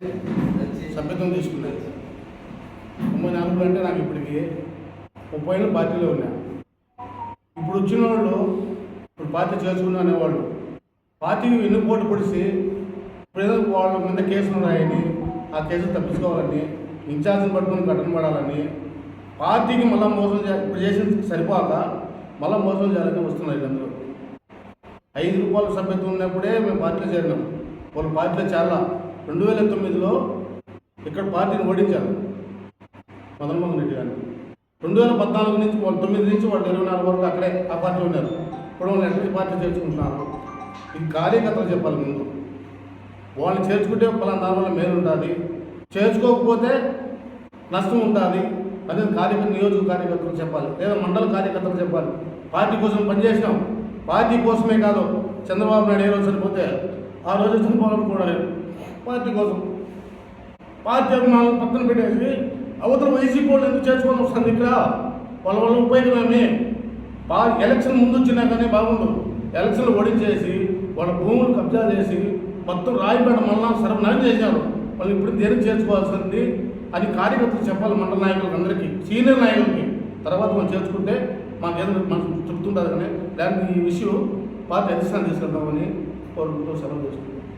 సభ్యత్వం తీసుకున్నాను తొంభై నాలుగు అంటే నాకు ఇప్పటికి ముప్పై ఏళ్ళు పార్టీలో ఉన్నా. ఇప్పుడు వచ్చిన వాళ్ళు ఇప్పుడు పార్టీ చేసుకున్నా అనేవాళ్ళు పార్టీకి వెన్నుపోటు పొడిసి ప్రజలకు వాళ్ళ మీద కేసులు రాయని ఆ కేసులు తప్పించుకోవాలని ఇన్ఛార్జ్ని పట్టుకొని కట్టన పడాలని పార్టీకి మళ్ళీ మోసం చే ఇప్పుడు చేసిన సరిపోక మళ్ళీ మోసం చేయాలని వస్తున్నారు అందరూ ఐదు రూపాయల సభ్యత్వం ఉన్నప్పుడే మేము పార్టీలో చేరినాం. వాళ్ళు పార్టీలో చాలా. రెండు వేల తొమ్మిదిలో ఇక్కడ పార్టీని ఓడించారు. మదన్మోహన్ రెడ్డి గారు. రెండు వేల పద్నాలుగు నుంచి వాళ్ళు తొమ్మిది నుంచి వాళ్ళు ఇరవై నాలుగు వరకు అక్కడే ఆ పార్టీ ఉన్నారు. ఇప్పుడు వాళ్ళు ఎట్టి పార్టీ చేర్చుకుంటున్నారు? ఇది కార్యకర్తలు చెప్పాలి ముందు. వాళ్ళని చేర్చుకుంటే పలానా దాని వల్ల మేలు ఉంటుంది చేర్చుకోకపోతే నష్టం ఉంటుంది అదే కార్యకర్త నియోజక కార్యకర్తలు చెప్పాలి. లేదా మండల కార్యకర్తలు చెప్పాలి. పార్టీ కోసం పనిచేసినాం. పార్టీ కోసమే కాదు. చంద్రబాబు నాయుడు ఏ రోజు చనిపోతే ఆ రోజు చనిపోవాలని కూడా లేదు. పార్టీ కోసం. పార్టీ అభిమానులు పక్కన పెట్టేసి అవతల వైసీపీ వాళ్ళు ఎందుకు చేర్చుకొని వస్తుంది ఇక్కడ వాళ్ళ వల్ల ఉపయోగమేమి బా ఎలక్షన్ ముందు వచ్చినా కానీ బాగుండు ఎలక్షన్లు ఓడించేసి వాళ్ళ భూములు కబ్జా చేసి మొత్తం రాయిపేట మళ్ళా సర్వనాశనం చేశారు. వాళ్ళు ఇప్పుడు దేని చేర్చుకోవాల్సింది? అని కార్యకర్తలు చెప్పాలి మండల నాయకులకు అందరికీ సీనియర్ నాయకులకి. తర్వాత మనం చేర్చుకుంటే మాకు ఏదైనా మనకు చెప్తుంటుంది కానీ దానికి ఈ విషయం పార్టీ అధిష్టానం తీసుకెళ్తామని కోరుకుంటూ సెలవు చేసుకుంటాం